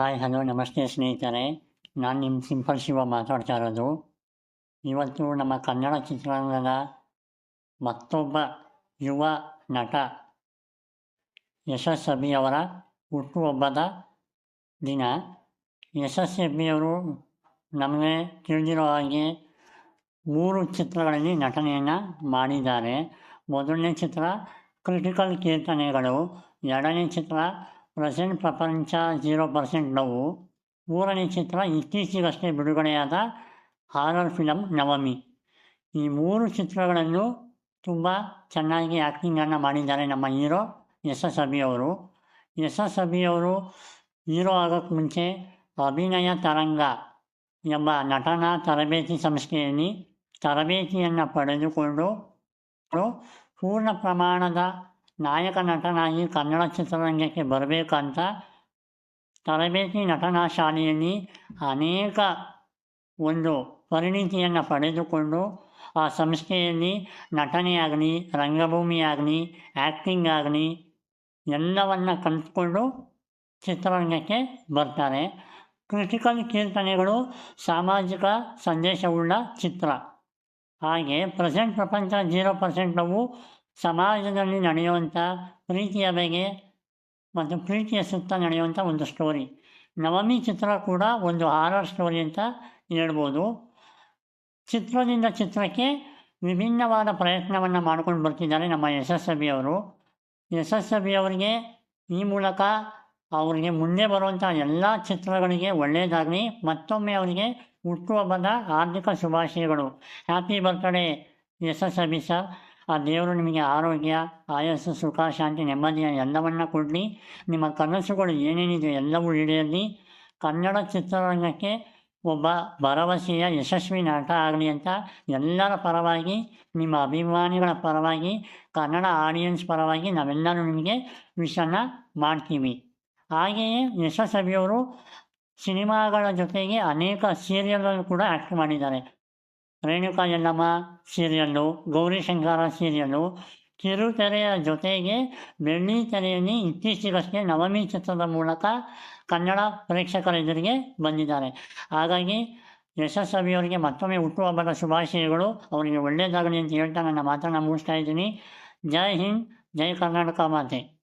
Hi, hello, ನಮಸ್ತೆ ಸ್ನೇಹಿತರೆ. ನಾನು ನಿಮ್ಮ ಸಿಂಪಲ್ ಶಿವ ಮಾತಾಡ್ತಾ ಇರೋದು. ಇವತ್ತು ನಮ್ಮ ಕನ್ನಡ ಚಿತ್ರರಂಗದ ಮತ್ತೊಬ್ಬ ಯುವ ನಟ ಯಶಸ್ ಅಭಿಯವರ ಹುಟ್ಟುಹಬ್ಬದ ದಿನ. ಯಶಸ್ ಅಭಿಯವರು ನಮಗೆ ತಿಳಿದಿರೋ ಹಾಗೆ ಮೂರು ಚಿತ್ರಗಳಲ್ಲಿ ನಟನೆಯನ್ನು ಮಾಡಿದ್ದಾರೆ. ಮೊದಲನೇ ಚಿತ್ರ ಕ್ರಿಟಿಕಲ್ ಕೀರ್ತನೆಗಳು ಎರಡನೇ ಚಿತ್ರ ಪ್ರೆಸೆಂಟ್ ಪ್ರಪಂಚ ಜೀರೋ ಪರ್ಸೆಂಟ್ ನೋವು. ಮೂರನೇ ಚಿತ್ರ ಇತ್ತೀಚೆಗಷ್ಟೇ ಬಿಡುಗಡೆಯಾದ ಹಾರರ್ ಫಿಲಮ್ ನವಮಿ. ಈ ಮೂರು ಚಿತ್ರಗಳನ್ನು ತುಂಬ ಚೆನ್ನಾಗಿ ಆ್ಯಕ್ಟಿಂಗನ್ನು ಮಾಡಿದ್ದಾರೆ ನಮ್ಮ ಹೀರೋ ಎಸ್ ಎಸ್ ಅಭಿಯವರು ಎಸ್ ಎಸ್ ಅಭಿಯವರು ಹೀರೋ ಆಗೋಕ್ಕೆ ಮುಂಚೆ ಅಭಿನಯ ತರಂಗ ಎಂಬ ನಟನಾ ತರಬೇತಿ ಸಂಸ್ಥೆಯಲ್ಲಿ ತರಬೇತಿಯನ್ನು ಪಡೆದುಕೊಂಡು, ಪೂರ್ಣ ಪ್ರಮಾಣದ ನಾಯಕ ನಟನಾಗಿ ಕನ್ನಡ ಚಿತ್ರರಂಗಕ್ಕೆ ಬರಬೇಕಂತ ತರಬೇತಿ ನಟನಾ ಶಾಲೆಯಲ್ಲಿ ಅನೇಕ ಒಂದು ಪರಿಣಿತಿಯನ್ನು ಪಡೆದುಕೊಂಡು ಆ ಸಂಸ್ಥೆಯಲ್ಲಿ ನಟನೆಯಾಗಲಿ, ರಂಗಭೂಮಿಯಾಗಲಿ ಆ್ಯಕ್ಟಿಂಗ್ ಆಗಲಿ ಎಲ್ಲವನ್ನು ಕಲಿತ್ಕೊಂಡು ಚಿತ್ರರಂಗಕ್ಕೆ ಬರ್ತಾರೆ. ಕ್ರಿಟಿಕಲ್ ಕೀರ್ತನೆಗಳು ಸಾಮಾಜಿಕ ಸಂದೇಶವುಳ್ಳ ಚಿತ್ರ. ಹಾಗೆ ಪ್ರೆಸೆಂಟ್ ಪ್ರಪಂಚ ಜೀರೋ ನಾವು ಸಮಾಜದಲ್ಲಿ ನಡೆಯುವಂಥ ಪ್ರೀತಿಯ ಬಗ್ಗೆ ಮತ್ತು ಪ್ರೀತಿಯ ಸುತ್ತ ನಡೆಯುವಂಥ ಒಂದು ಸ್ಟೋರಿ ನವಮಿ ಚಿತ್ರ ಕೂಡ ಒಂದು ಹಾರರ್ ಸ್ಟೋರಿ ಅಂತ ಹೇಳ್ಬೋದು. ಚಿತ್ರದಿಂದ ಚಿತ್ರಕ್ಕೆ ವಿಭಿನ್ನವಾದ ಪ್ರಯತ್ನವನ್ನು ಮಾಡ್ಕೊಂಡು ಬರ್ತಿದ್ದಾರೆ ನಮ್ಮ ಎಬಿ ಅವರು. ಎಸ್ ಎಸ್ ಅವರಿಗೆ ಈ ಮೂಲಕ ಅವರಿಗೆ ಮುಂದೆ ಬರುವಂಥ ಎಲ್ಲ ಚಿತ್ರಗಳಿಗೆ ಒಳ್ಳೆಯದಾಗಲಿ ಮತ್ತೊಮ್ಮೆ ಅವರಿಗೆ ಹುಟ್ಟುಹಬ್ಬದ ಆರ್ಥಿಕ ಶುಭಾಶಯಗಳು. ಹ್ಯಾಪಿ ಬರ್ತ್ಡೇ ಎಬಿ ಸರ್ ಆ ದೇವರು ನಿಮಗೆ ಆರೋಗ್ಯ, ಆಯಸ್ಸು, ಸುಖ, ಶಾಂತಿ, ನೆಮ್ಮದಿಯ ಎಲ್ಲವನ್ನ ಕೊಡಲಿ. ನಿಮ್ಮ ಕನಸುಗಳು ಏನೇನಿದೆ ಎಲ್ಲವೂ ಈಡೇರಲಿ. ಕನ್ನಡ ಚಿತ್ರರಂಗಕ್ಕೆ ಒಬ್ಬ ಭರವಸೆಯ ಯಶಸ್ವಿ ನಟ ಆಗಲಿ ಅಂತ ಎಲ್ಲರ ಪರವಾಗಿ, ನಿಮ್ಮ ಅಭಿಮಾನಿಗಳ ಪರವಾಗಿ, ಕನ್ನಡ ಆಡಿಯನ್ಸ್ ಪರವಾಗಿ ನಾವೆಲ್ಲರೂ ನಿಮಗೆ ವಿಷನ ಮಾಡ್ತೀವಿ. ಹಾಗೆಯೇ ಯಶಸ್ವಿಯವರು ಸಿನಿಮಾಗಳ ಜೊತೆಗೆ ಅನೇಕ ಸೀರಿಯಲ್ಗಳು ಕೂಡ ಆ್ಯಕ್ಟ್ ಮಾಡಿದ್ದಾರೆ. ರೇಣುಕಾ ಯಲ್ಲಮ್ಮ ಸೀರಿಯಲ್ಲು ಗೌರಿಶಂಕರ ಸೀರಿಯಲ್ಲು ಕಿರುತೆರೆಯ ಜೊತೆಗೆ ಬೆಳ್ಳಿ ತೆರೆಯಲ್ಲಿ ಇತ್ತೀಚೆಗಷ್ಟೇ ನವಮಿ ಚಿತ್ರದ ಮೂಲಕ ಕನ್ನಡ ಪ್ರೇಕ್ಷಕರ ಎದುರಿಗೆ ಬಂದಿದ್ದಾರೆ. ಹಾಗಾಗಿ ಯಶಸ್ವಿಯವರಿಗೆ ಮತ್ತೊಮ್ಮೆ ಹುಟ್ಟುಹಬ್ಬದ ಶುಭಾಶಯಗಳು. ಅವರಿಗೆ ಒಳ್ಳೆಯದಾಗಲಿ ಅಂತ ಹೇಳ್ತಾ ನನ್ನ ಮಾತನ್ನು ಮುಗಿಸ್ತಾ ಇದ್ದೀನಿ. ಜೈ ಹಿಂದ್, ಜೈ ಕರ್ನಾಟಕ ಮಾತೆ.